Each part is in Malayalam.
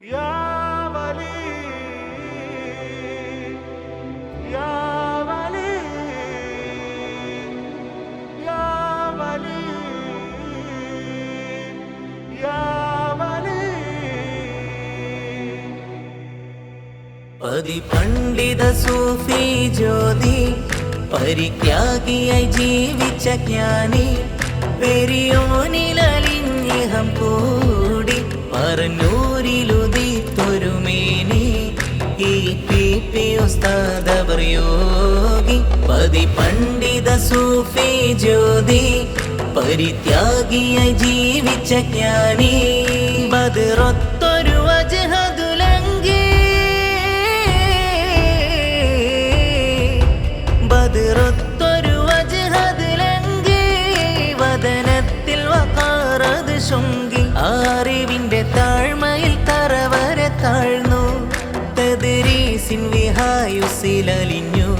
يا ولي يا ولي يا ولي يا ولي പതിപണ്ഡിത സൂഫി ജ്യോതി പരിത്യാഗിയായി ജീവിച്ച ജ്ഞാനി പെരിയോനിലലിഞ്ഞിഹം കൂടി പറന്നൂരിലുദിത്തൊരുമേനി ഈ യോഗി പതിപണ്ഡിത സൂഫി ജ്യോതി പരിത്യാഗിയായി ജീവിച്ച ജ്ഞാനി. ബദിറൊത്തൊരു അജഹതുലങ്കി ബദിറൊത്തൊരു അജഹതുലങ്കി വദനത്തിൽ വകാറത് ശുങ്കി അറിവിന്റെ താഴ്മയിൽ തറവരെ താഴ്ന്നു തദ്രീസിൻ വിഹായുസിലലിഞ്ഞു.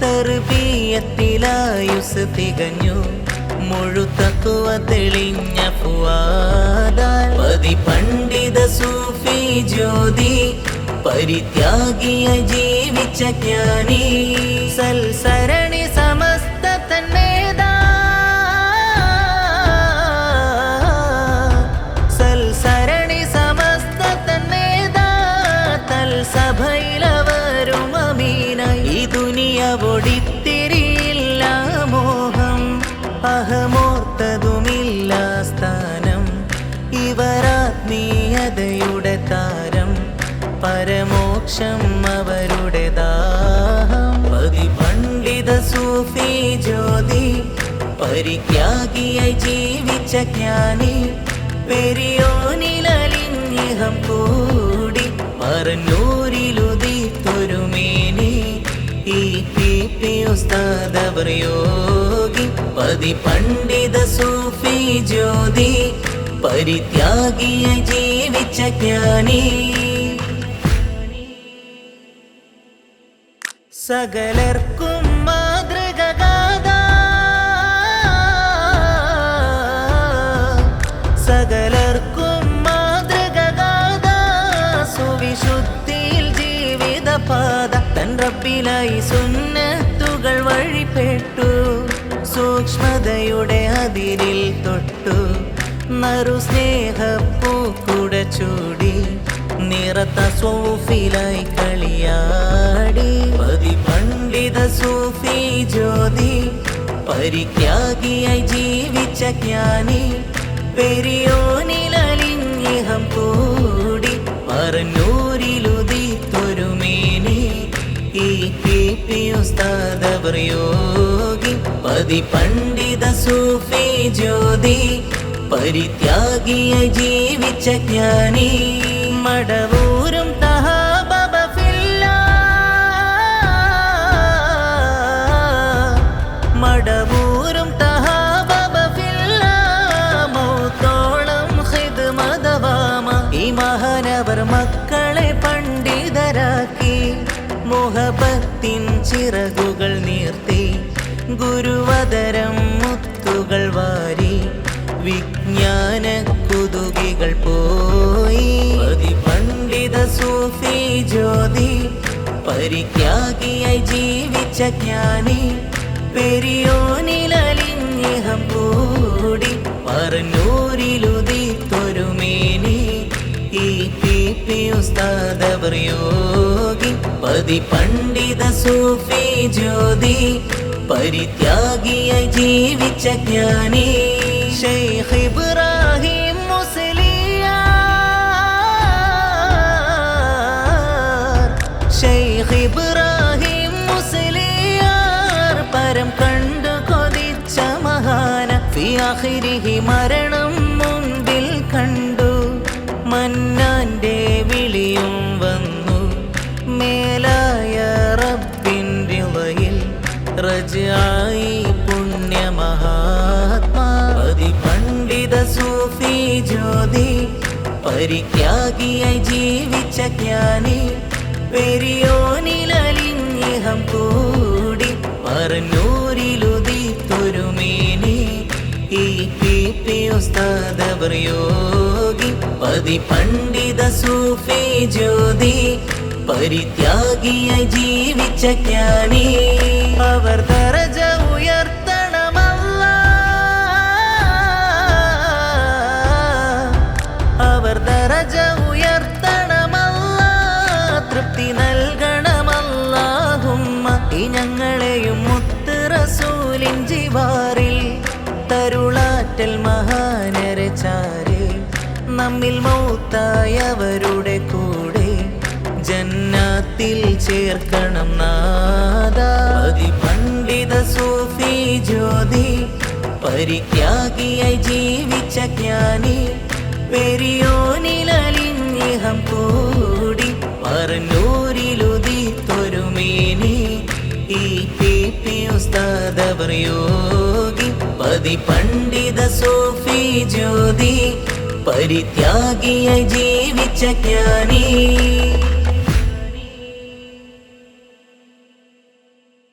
തർബീയത്തിലായുസ് തികഞ്ഞു. മുഴുത്തത്വ തെളിഞ്ഞ പുവാദി പണ്ഡിത സൂഫി ജ്യോതി പരിത്യാഗിയ ജീവിച്ച ജ്ഞാനി. സൽസരണി ദുനിയവൊടിത്തിരിയില്ല മോഹം. അഹമോർത്തതുമില്ല സ്ഥാനം. ഇവരാത്മീയതയുടെ താരം. പരമോക്ഷം അവരുടെ ദാഹം. സൂഫി ജ്യോതി പരിത്യാഗിയായി ജീവിച്ച ജ്ഞാനി. പെരിയോനിലലിഞ്ഞിഹം കൂടി പറന്നൂരിലുദിത്തൊരുമേനി ഉസ്താദവർ യോഗി പതി പണ്ഡിത സൂഫി ജ്യോതി പരിത്യാഗിയ ജീവിച്ച ജ്ഞാനി. സകലർക്കും മാതൃകഗാഥ. സകലർക്കും മാതൃകഗാഥ. സുവിശുദ്ധിയിൽ ജീവിത പാത തൻ റബ്ബിലായി വഴിപ്പെട്ടു സൂക്ഷ്മതയുടെ അതിരിൽ തൊട്ടു. നറു സ്നേഹപ്പൂക്കുട ചൂടി. നിറത്ത സൂഫിലായി കളിയാടി. പതി പണ്ഡിത സൂഫി ജ്യോതി. പരിത്യാഗിയായി ജീവിച്ച ജ്ഞാനി. പെരിയോനിലലിഞ്ഞിഹം യോഗി പതി പണ്ഡിത സൂഫി ജ്യോതി പരിത്യാഗിയ ജീവിച്ച ജ്ഞാനി മടവൂരും തഹാബബ ഫില്ലാ മടവൂരും തഹാബബ മൗത്തോളം ഖിദ്മതവാമ ഈ മഹാനവർ മക്കളെ ചിറകുകൾ നീർത്തി ഗുരുവതരം മുത്തുകൾ വാരി വിജ്ഞാന കുതുകികൾ പോയി. പണ്ഡിത സൂഫി ജ്യോതി പരിത്യാഗിയായി ജീവിച്ച ജ്ഞാനി പെരിയോനിലലിഞ്ഞിഹം ഉസ്താദവർ യോഗി. പതി പണ്ഡിത സൂഫി ജ്യോതി പരിത്യാഗിയായി ജീവിച്ച ജ്ഞാനി. ഇബ്രാഹിം മുസ്ലിയ. ഷെയ്ഖ് ഇബ്രാഹിം മുസ്ലിയാർ പരം കണ്ടു കൊതിച്ച മഹാന ഫിയാഹിരിഹി മരണം ജ്യോതി പരിത്യാഗിയായി ജീവിച്ച ജ്ഞാനി പെരിയോനിലലിഞ്ഞിഹം കൂടി പറന്നൂരിലുദിത്തൊരുമേനി ഈ പി പി ഉസ്താദവർ പതി പണ്ഡിത സൂഫി ജ്യോതി പരിത്യാഗിയായി ജീവിച്ച ജ്ഞാനി. അവർ ദരജ റസൂലിൻ തരുളാറ്റൽ മഹാനരെ ചാരെ നമ്മിൽ മൗത്തായവരുടെ കൂടെ ജന്നാത്തിൽ ചേർക്കണം നാദാതി പണ്ഡിത സൂഫി ജ്യോതി പരിത്യാഗിയായി ജീവിച്ച ജ്ഞാനി പെരിയോനിലലിഞ്ഞിഹം ഉസ്താദവർ യോഗി പതി പണ്ഡിത സോഫി ജ്യോതി പരിത്യാഗിയായി ജീവിച്ച ജ്ഞാനി.